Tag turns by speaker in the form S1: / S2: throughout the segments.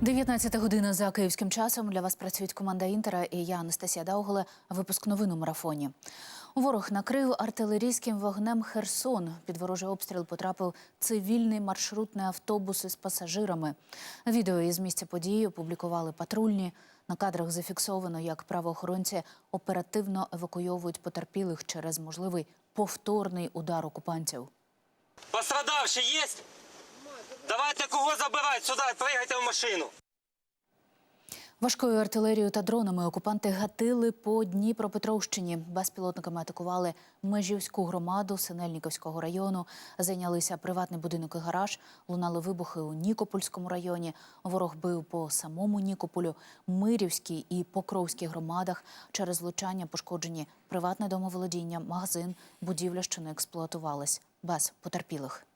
S1: 19 година за київським часом. Для вас працюють команда Інтера і я Анастасія Дауголе. Випуск новин у марафоні. Ворог накрив артилерійським вогнем Херсон. Під ворожий обстріл потрапив цивільний маршрутний автобус із пасажирами. Відео із місця події опублікували патрульні. На кадрах зафіксовано, як правоохоронці оперативно евакуйовують потерпілих через можливий повторний удар окупантів.
S2: Пострадавший есть? Давайте кого забирать сюда, пригайте в машину.
S1: Важкою артилерією та дронами окупанти гатили по Дніпропетровщині. Безпілотниками атакували Межівську громаду Синельніковського району. Зайнялися приватний будинок і гараж. Лунали вибухи у Нікопольському районі. Ворог бив по самому Нікополю, Мирівській і Покровській громадах. Через влучання пошкоджені приватне домоволодіння, магазин, будівля, що не експлуатувались, без потерпілих.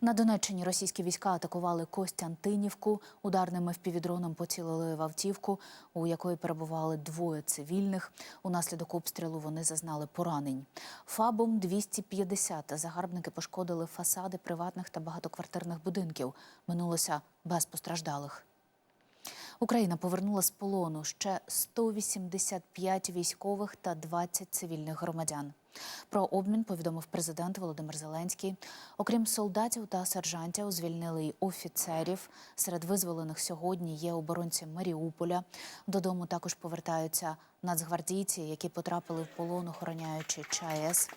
S1: На Донеччині російські війська атакували Костянтинівку. Ударними впівдроном поцілили в автівку, у якої перебували двоє цивільних. Унаслідок обстрілу вони зазнали поранень. Фабом 250 загарбники пошкодили фасади приватних та багатоквартирних будинків. Минулося без постраждалих. Україна повернула з полону ще 185 військових та 20 цивільних громадян. Про обмін повідомив президент Володимир Зеленський. Окрім солдатів та сержантів, звільнили й офіцерів. Серед визволених сьогодні є оборонці Маріуполя. Додому також повертаються нацгвардійці, які потрапили в полон, охороняючи ЧАЕС.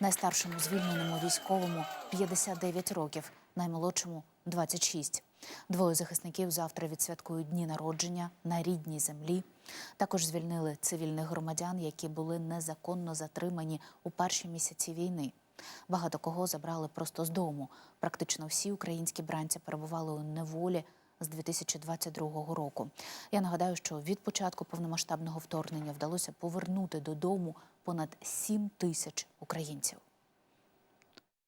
S1: Найстаршому звільненому військовому 59 років, наймолодшому 26. Двоє захисників завтра відсвяткують дні народження на рідній землі. Також звільнили цивільних громадян, які були незаконно затримані у перші місяці війни. Багато кого забрали просто з дому. Практично всі українські бранці перебували у неволі з 2022 року. Я нагадаю, що від початку повномасштабного вторгнення вдалося повернути додому понад 7 тисяч українців.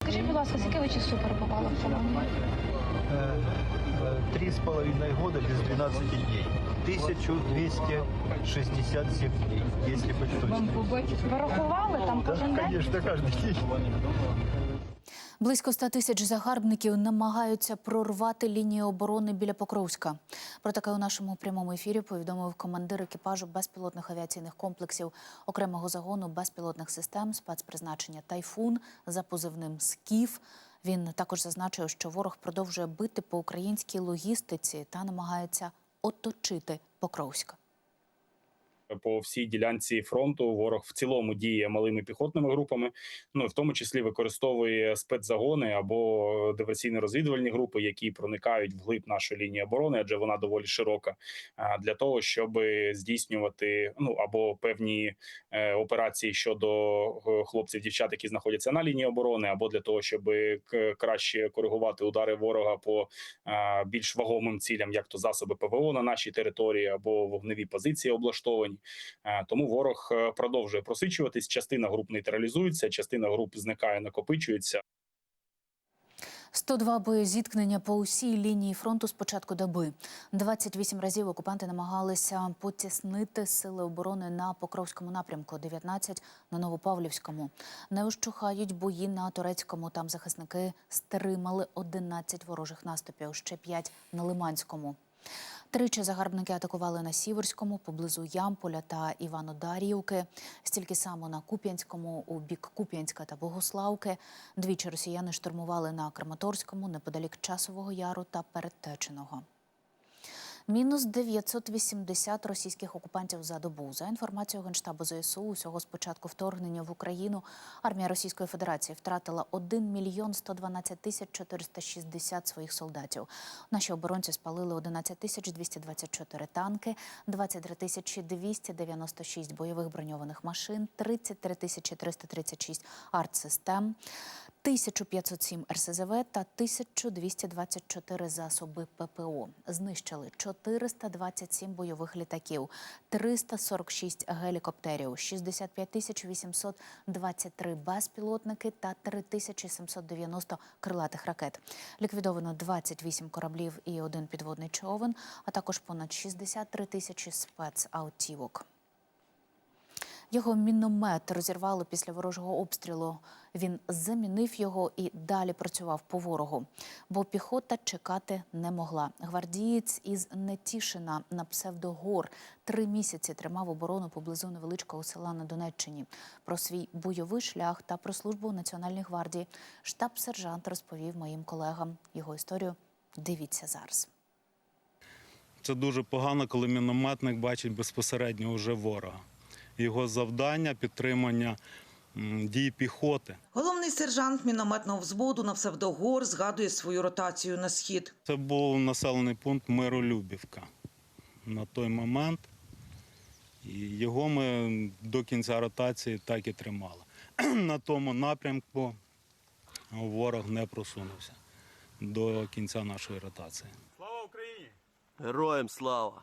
S3: Скажіть, будь ласка, з якого часу перебували в полоні?
S4: Э, Три с половиной года без 12 дней. 1267 дней, если быть точным.
S3: Ви рахували там кожен
S4: Да,
S3: день?
S4: конечно, каждый день.
S1: Близько 100 тисяч загарбників намагаються прорвати лінію оборони біля Покровська. Про таке у нашому прямому ефірі повідомив командир екіпажу безпілотних авіаційних комплексів окремого загону безпілотних систем спецпризначення Тайфун за позивним СКІФ. він також зазначив, що ворог продовжує бити по українській логістиці та намагається оточити Покровськ.
S5: По всій ділянці фронту. Ворог в цілому діє малими піхотними групами, ну в тому числі використовує спецзагони або диверсійно-розвідувальні групи, які проникають вглиб нашої лінії оборони, адже вона доволі широка, для того, щоб здійснювати ну або певні е, операції щодо е, хлопців, дівчат, які знаходяться на лінії оборони, або для того, щоб краще коригувати удари ворога по більш вагомим цілям, як то засоби ПВО на нашій території або вогневі позиції облаштовані. Е, Тому ворог е, продовжує просичуватись. Частина груп нейтралізується, частина груп зникає, накопичується.
S1: 102 боєзіткнення по усій лінії фронту з початку доби. 28 разів окупанти намагалися потіснити сили оборони на Покровському напрямку, 19 – на Новопавлівському. Не ущухають бої на Турецькому. Там захисники стримали 11 ворожих наступів, ще 5 – на Лиманському. Тричі загарбники атакували на Сіверському, поблизу Ямполя та Іванодарівки. Стільки само на Куп'янському, у бік Куп'янська та Богославки. Двічі росіяни штурмували на Краматорському, неподалік Часового Яру та Передтеченого. Мінус 980 російських окупантів за добу. За інформацією Генштабу ЗСУ, усього з початку вторгнення в Україну армія Російської Федерації втратила 1 мільйон 112 тисяч 460 своїх солдатів. Наші оборонці спалили 11 тисяч 224 танки, 23 тисячі 296 бойових броньованих машин, 33 тисячі 336 артсистем. 1507 РСЗВ та 1224 засоби ППО. Знищили 427 бойових літаків, 346 гелікоптерів, 65 823 безпілотники та 3790 крилатих ракет. Ліквідовано 28 кораблів і один підводний човен, а також понад 63 тисячі спецавтівок. Його міномет розірвало після ворожого обстрілу. Він замінив його і далі працював по ворогу, бо піхота чекати не могла. Гвардієць із Нетішина на псевдогор три місяці тримав оборону поблизу невеличкого села на Донеччині. Про свій бойовий шлях та про службу у Національній гвардії штаб-сержант розповів моїм колегам. Його історію дивіться зараз.
S6: Це дуже погано, коли мінометник бачить безпосередньо вже ворога. Його завдання підтримання дій піхоти.
S7: Головний сержант мінометного взводу на псевдогор згадує свою ротацію на схід.
S6: Це був населений пункт Миролюбівка на той момент. І його ми до кінця ротації так і тримали. На тому напрямку ворог не просунувся до кінця нашої ротації. Слава Україні!
S8: Героям слава!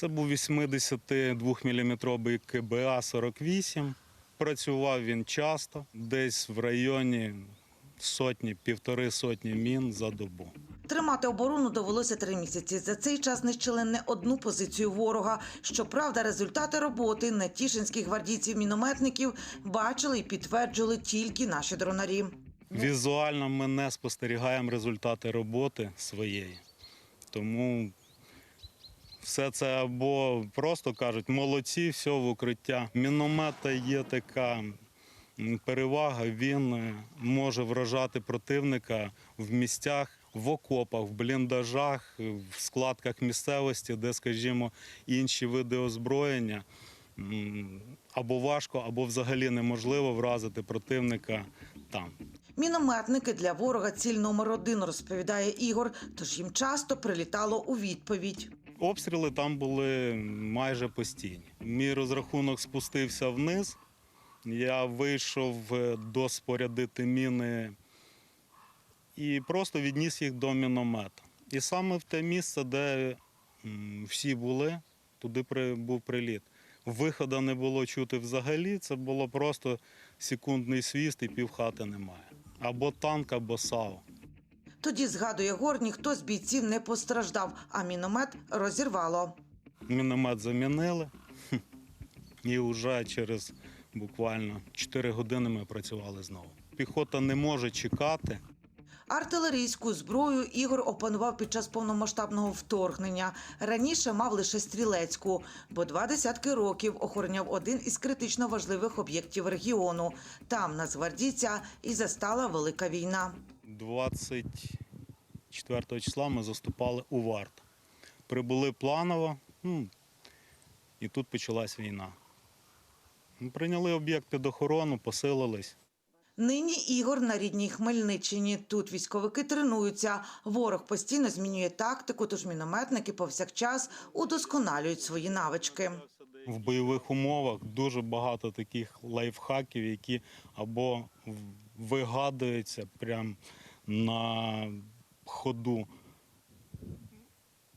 S6: Це був 82-мм КБА-48. Працював він часто, десь в районі сотні, півтори сотні мін за добу.
S7: Тримати оборону довелося три місяці. За цей час знищили не одну позицію ворога. Щоправда, результати роботи нетішинських гвардійців-мінометників бачили і підтверджували тільки наші дронарі.
S6: Візуально ми не спостерігаємо результати роботи своєї. Тому все це або просто кажуть, молодці, все в укриття. Міномета є така перевага, він е, може вражати противника в місцях, в окопах, в бліндажах, в складках місцевості, де, скажімо, інші види озброєння. Або важко, або взагалі неможливо вразити противника там.
S7: Мінометники для ворога ціль номер один, розповідає Ігор, тож їм часто прилітало у відповідь.
S6: Обстріли там були майже постійні. Мій розрахунок спустився вниз. Я вийшов е, доспорядити міни і просто відніс їх до міномета. І саме в те місце, де всі були, туди був приліт. Виходу не було чути взагалі, це було просто секундний свіст і півхати немає. Або танк, або САУ.
S7: Тоді, згадує Гор, ніхто з бійців не постраждав, а міномет розірвало.
S6: Міномет замінили, і вже через буквально 4 години ми працювали знову. Піхота не може чекати.
S7: Артилерійську зброю Ігор опанував під час повномасштабного вторгнення. Раніше мав лише стрілецьку, бо два десятки років охороняв один із критично важливих об'єктів регіону. Там нацгвардійця і застала велика війна.
S6: 24 числа ми заступали у варт. Прибули планово, ну, і тут почалась війна. Ми Прийняли об'єкт під охорону, посилились.
S7: Нині Ігор на рідній Хмельниччині. Тут військовики тренуються. Ворог постійно змінює тактику, тож мінометники повсякчас удосконалюють свої навички.
S6: в бойових умовах дуже багато таких лайфхаків, які або вигадуються прямо на ходу.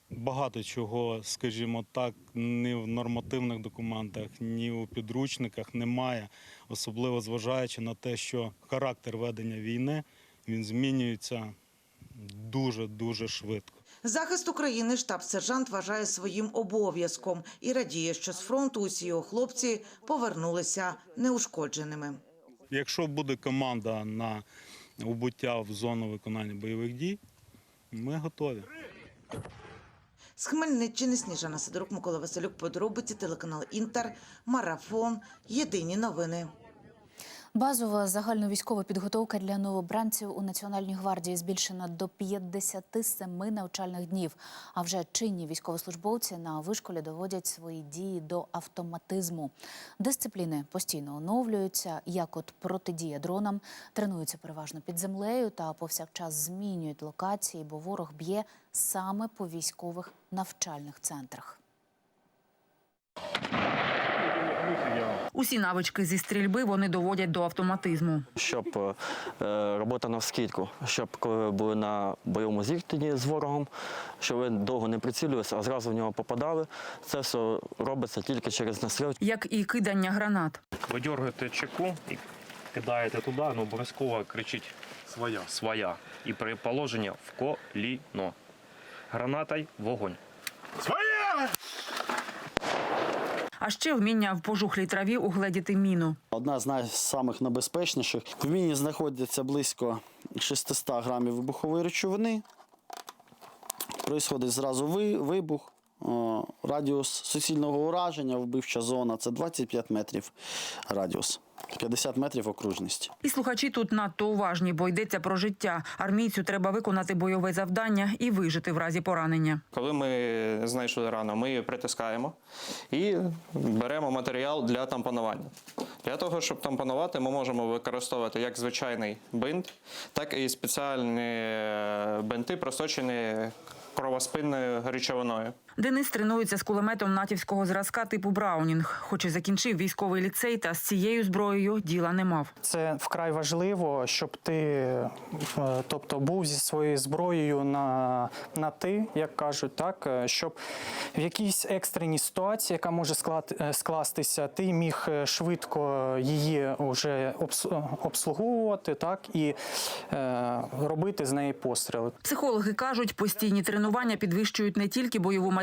S6: Багато чого, скажімо так, ні в нормативних документах, ні у підручниках немає, особливо зважаючи на те, що характер ведення війни він змінюється дуже дуже швидко.
S7: Захист України штаб-сержант вважає своїм обов'язком і радіє, що з фронту усі його хлопці повернулися неушкодженими.
S6: Якщо буде команда на убуття в зону виконання бойових дій, ми готові.
S7: З Хмельниччини Сніжана Сидорук, Микола Василюк, подробиці, телеканал Інтер, Марафон, Єдині новини.
S1: Базова загальновійськова підготовка для новобранців у Національній гвардії збільшена до 57 навчальних днів. А вже чинні військовослужбовці на вишколі доводять свої дії до автоматизму. Дисципліни постійно оновлюються, як от протидія дронам, тренуються переважно під землею та повсякчас змінюють локації, бо ворог б'є саме по військових навчальних центрах.
S9: Усі навички зі стрільби вони доводять до автоматизму.
S8: Щоб е, робота на скидку, щоб коли ви були на бойовому зіткненні з ворогом, щоб ви довго не прицілювалися, а зразу в нього попадали. Це все робиться тільки через настріл.
S9: Як і кидання гранат.
S10: Ви дергаєте чеку і кидаєте туди, ну обов'язково кричить своя. своя. І при положенні в коліно. Гранатою вогонь.
S9: А ще вміння в пожухлій траві угледіти міну.
S11: Одна з найсамих. В міні знаходиться близько 600 грамів вибухової речовини. Происходить зразу вибух. О, Радіус суцільного ураження, вбивча зона це 25 метрів радіус, 50 метрів окружності.
S9: І слухачі тут надто уважні, бо йдеться про життя. Армійцю треба виконати бойове завдання і вижити в разі поранення.
S10: Коли ми знайшли рану, ми її притискаємо і беремо матеріал для тампонування. Для того, щоб тампонувати, ми можемо використовувати як звичайний бинт, так і спеціальні е, бинти, просочені кровоспинною речовиною.
S9: Денис тренується з кулеметом натівського зразка типу Браунінг. Хоч і закінчив військовий ліцей, та з цією зброєю діла не мав.
S12: Це вкрай важливо, щоб ти е, тобто, був зі своєю зброєю на, на ти, як кажуть, так, е, щоб в якійсь екстреній ситуації, яка може склад, е, скластися, ти міг швидко її вже обслуговувати так, і е, робити з неї постріли.
S9: Психологи кажуть, постійні тренування підвищують не тільки бойову майстерність,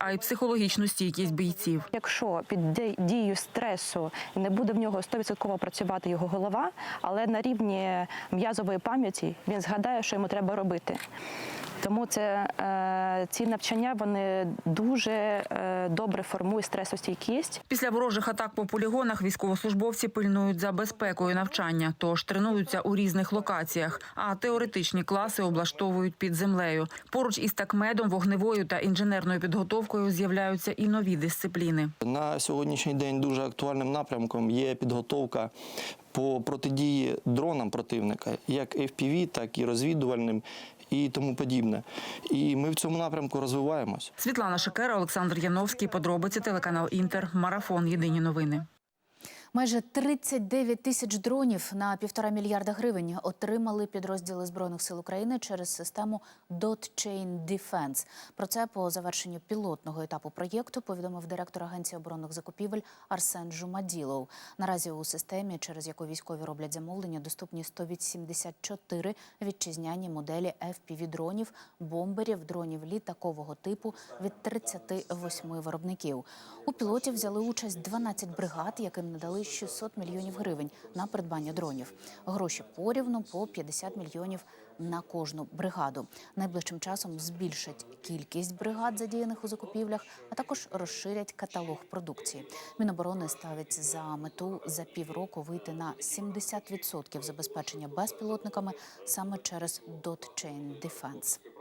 S9: а й психологічну стійкість бійців.
S3: Якщо під дією стресу не буде в нього 100% працювати його голова, але на рівні м'язової пам'яті він згадає, що йому треба робити. Тому це е, ці навчання вони дуже е, добре формують стресостійкість.
S9: Після ворожих атак по полігонах військовослужбовці пильнують за безпекою навчання, тож тренуються у різних локаціях, а теоретичні класи облаштовують під землею. Поруч із такмедом, вогневою та інженерною підготовкою з'являються і нові дисципліни.
S8: На сьогоднішній день дуже актуальним напрямком є підготовка по протидії дронам противника, як FPV, так і розвідувальним і тому подібне. І ми в цьому напрямку розвиваємось.
S9: Світлана Шакера, Олександр Яновський. Подробиці телеканал Інтер. Марафон. Єдині новини.
S1: Майже 39 тисяч дронів на півтора мільярда гривень отримали підрозділи збройних сил України через систему DotChain Defense. Про це по завершенню пілотного етапу проєкту повідомив директор агенції оборонних закупівель Арсен Жумаділов. Наразі у системі, через яку військові роблять замовлення, доступні 184 вітчизняні моделі fpv дронів, бомберів, дронів літакового типу від 38 виробників. У пілоті взяли участь 12 бригад, яким надали 600 мільйонів гривень на придбання дронів. Гроші порівну по 50 мільйонів на кожну бригаду. Найближчим часом збільшать кількість бригад, задіяних у закупівлях, а також розширять каталог продукції. Міноборони ставить за мету за півроку вийти на 70% забезпечення безпілотниками саме через DotChain Defense.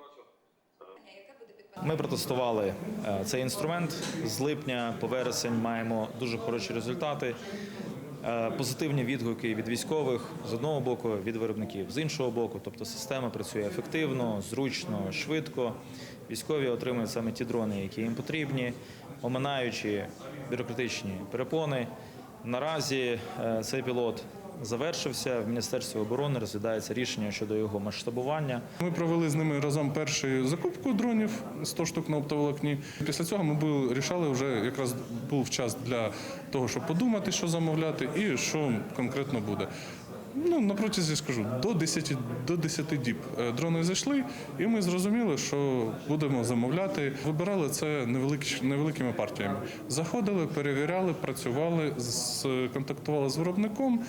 S13: Ми протестували е, цей інструмент з липня по вересень. Маємо дуже хороші результати. Е, Позитивні відгуки від військових з одного боку, від виробників з іншого боку. Тобто система працює ефективно, зручно, швидко. Військові отримують саме ті дрони, які їм потрібні, оминаючи бюрократичні перепони. Наразі е, цей пілот завершився. В Міністерстві оборони розглядається рішення щодо його масштабування.
S12: Ми провели з ними разом першу закупку дронів 100 штук на оптоволокні. Після цього ми були, рішали вже якраз був час для того, щоб подумати, що замовляти, і що конкретно буде. Ну, на протязі скажу, до 10, до 10 діб е, дрони зайшли, і ми зрозуміли, що будемо замовляти. Вибирали це невеликі, невеликими партіями. Заходили, перевіряли, працювали, контактували з виробником,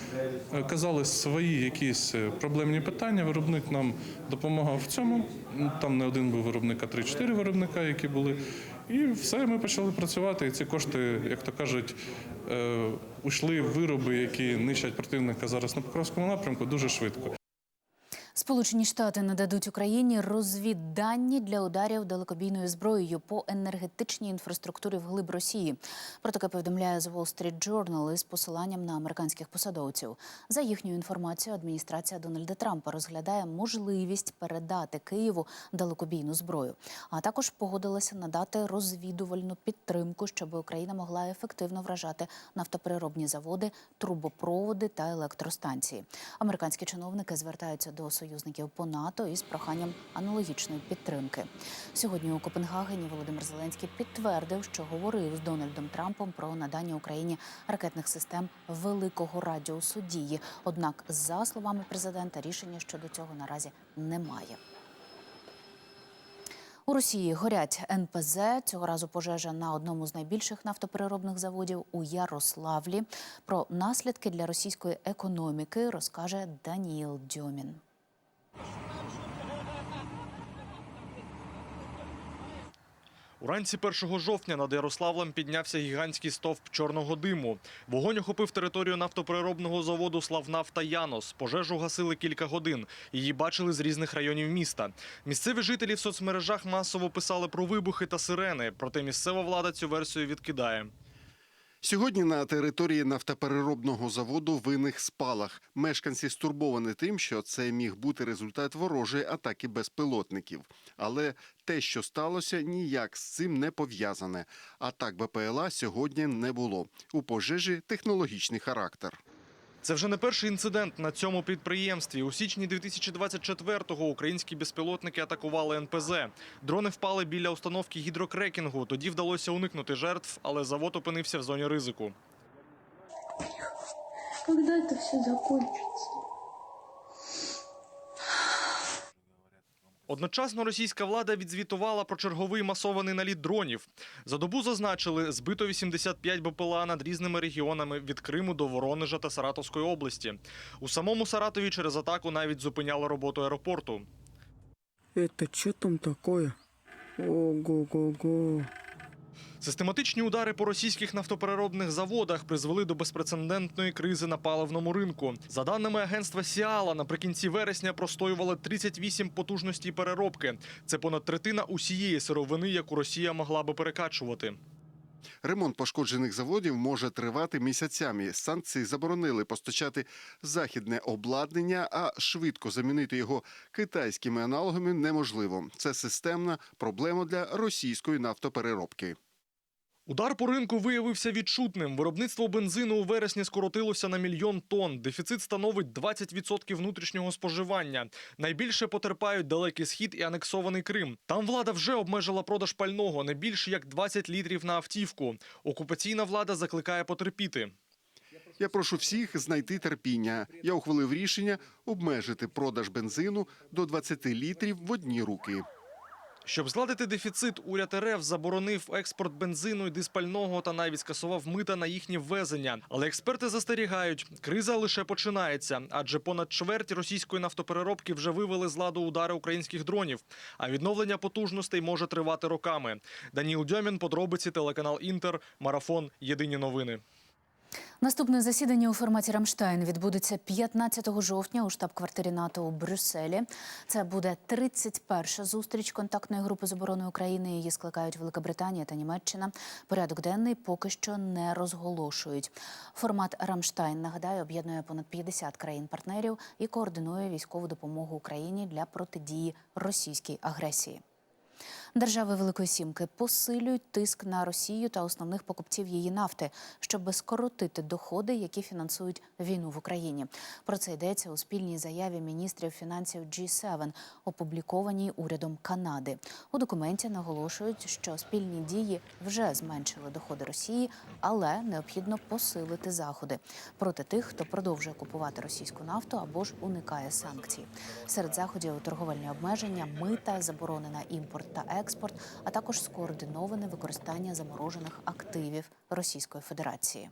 S12: е, казали свої якісь е, проблемні питання. Виробник нам допомагав в цьому. Там не один був виробник, а 3-4 виробника, які були. І все, ми почали працювати. І ці кошти, як то кажуть, е, ушли в вироби, які нищать противника зараз на Покровському напрямку, дуже швидко.
S1: Сполучені Штати нададуть Україні розвіддані для ударів далекобійною зброєю по енергетичній інфраструктурі вглиб Росії. Про таке повідомляє The Wall Street Journal із посиланням на американських посадовців. За їхньою інформацією, адміністрація Дональда Трампа розглядає можливість передати Києву далекобійну зброю, а також погодилася надати розвідувальну підтримку, щоб Україна могла ефективно вражати нафтопереробні заводи, трубопроводи та електростанції. Американські чиновники звертаються до союзників по НАТО із проханням аналогічної підтримки. Сьогодні у Копенгагені Володимир Зеленський підтвердив, що говорив з Дональдом Трампом про надання Україні ракетних систем великого радіусу дії. Однак, за словами президента, рішення щодо цього наразі немає. У Росії горять НПЗ. Цього разу пожежа на одному з найбільших нафтопереробних заводів у Ярославлі. Про наслідки для російської економіки розкаже Даніїл Дьомін.
S14: Уранці 1 жовтня над Ярославлем піднявся гігантський стовп чорного диму. Вогонь охопив територію нафтопереробного заводу «Славнафта Янос». Пожежу гасили кілька годин. Її бачили з різних районів міста. Місцеві жителі в соцмережах масово писали про вибухи та сирени. Проте місцева влада цю версію відкидає.
S15: Сьогодні на території нафтопереробного заводу виних спалах. Мешканці стурбовані тим, що це міг бути результат ворожої атаки безпілотників. Але те, що сталося, ніяк з цим не пов'язане. Атак БПЛА сьогодні не було. У пожежі технологічний характер.
S14: Це вже не перший інцидент на цьому підприємстві. У січні 2024-го українські безпілотники атакували НПЗ. Дрони впали біля установки гідрокрекінгу. Тоді вдалося уникнути жертв, але завод опинився в зоні ризику.
S16: Коли це все закончится?
S14: Одночасно російська влада відзвітувала про черговий масований наліт дронів. За добу зазначили, збито 85 БПЛА над різними регіонами від Криму до Воронежа та Саратовської області. У самому Саратові через атаку навіть зупиняли роботу аеропорту.
S16: Це що там такое? Ого-го-го.
S14: Систематичні удари по російських нафтопереробних заводах призвели до безпрецедентної кризи на паливному ринку. За даними агентства Сіала, наприкінці вересня простоювали 38 потужностей переробки. Це понад третина усієї сировини, яку Росія могла би перекачувати.
S15: Ремонт пошкоджених заводів може тривати місяцями. Санкції заборонили постачати західне обладнання, а швидко замінити його китайськими аналогами неможливо. Це системна проблема для російської нафтопереробки.
S14: Удар по ринку виявився відчутним. Виробництво бензину у вересні скоротилося на мільйон тонн. Дефіцит становить 20% внутрішнього споживання. Найбільше потерпають далекий схід і анексований Крим. Там влада вже обмежила продаж пального не більше як 20 літрів на автівку. Окупаційна влада закликає потерпіти.
S15: Я прошу всіх знайти терпіння. Я ухвалив рішення обмежити продаж бензину до 20 літрів в одні руки.
S14: Щоб згладити дефіцит, уряд РФ заборонив експорт бензину і диспального та навіть скасував мита на їхнє ввезення. Але експерти застерігають, криза лише починається, адже понад чверть російської нафтопереробки вже вивели з ладу удари українських дронів. А відновлення потужностей може тривати роками. Даніл Дьомін, подробиці, телеканал Інтер, марафон. Єдині новини.
S1: Наступне засідання у форматі Рамштайн відбудеться 15 жовтня у штаб-квартирі НАТО у Брюсселі. Це буде 31-ша зустріч контактної групи з оборони України. Її скликають Велика та Німеччина. Порядок денний поки що не розголошують. Формат Рамштайн нагадаю об'єднує понад 50 країн-партнерів і координує військову допомогу Україні для протидії російській агресії. Держави Великої Сімки посилюють тиск на Росію та основних покупців її нафти, щоб скоротити доходи, які фінансують війну в Україні. Про це йдеться у спільній заяві міністрів фінансів G7, опублікованій урядом Канади. У документі наголошують, що спільні дії вже зменшили доходи Росії, але необхідно посилити заходи проти тих, хто продовжує купувати російську нафту або ж уникає санкцій. Серед заходів торговельні обмеження, мита, заборони на імпорт та експорт, а також скоординоване використання заморожених активів Російської Федерації.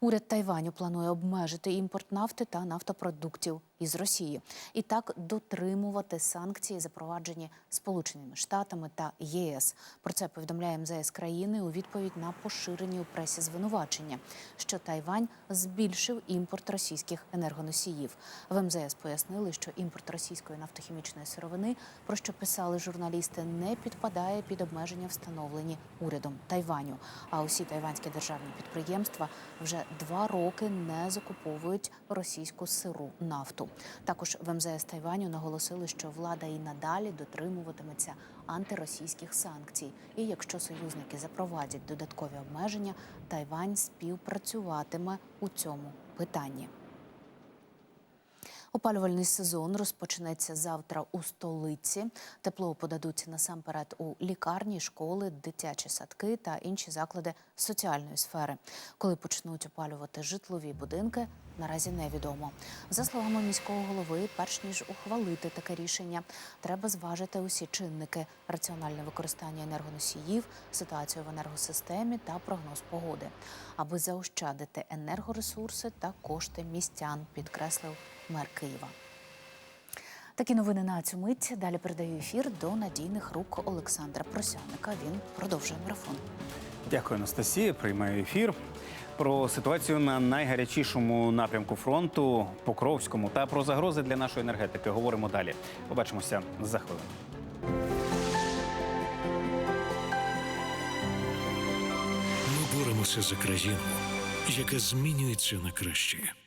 S1: Уряд Тайваню планує обмежити імпорт нафти та нафтопродуктів із Росії і так дотримувати санкції, запроваджені Сполученими Штатами та ЄС. Про це повідомляє МЗС країни у відповідь на поширені у пресі звинувачення, що Тайвань збільшив імпорт російських енергоносіїв. В МЗС пояснили, що імпорт російської нафтохімічної сировини, про що писали журналісти, не підпадає під обмеження, встановлені урядом Тайваню. А усі тайванські державні підприємства вже два роки не закуповують російську сиру нафту. Також в МЗС Тайваню наголосили, що влада і надалі дотримуватиметься антиросійських санкцій. І якщо союзники запровадять додаткові обмеження, Тайвань співпрацюватиме у цьому питанні. Опалювальний сезон розпочнеться завтра у столиці. Тепло подадуть насамперед у лікарні, школи, дитячі садки та інші заклади соціальної сфери. Коли почнуть опалювати житлові будинки, наразі невідомо. За словами міського голови, перш ніж ухвалити таке рішення, треба зважити усі чинники: раціональне використання енергоносіїв, ситуацію в енергосистемі та прогноз погоди, аби заощадити енергоресурси та кошти містян, підкреслив мер Києва. Такі новини на цю мить. Далі передаю ефір до надійних рук Олександра Просяника. Він продовжує марафон.
S17: Дякую, Анастасія. Приймаю ефір. Про ситуацію на найгарячішому напрямку фронту Покровському та про загрози для нашої енергетики говоримо далі. Побачимося за хвилину.
S18: Ми боремося за країну, яка змінюється на краще.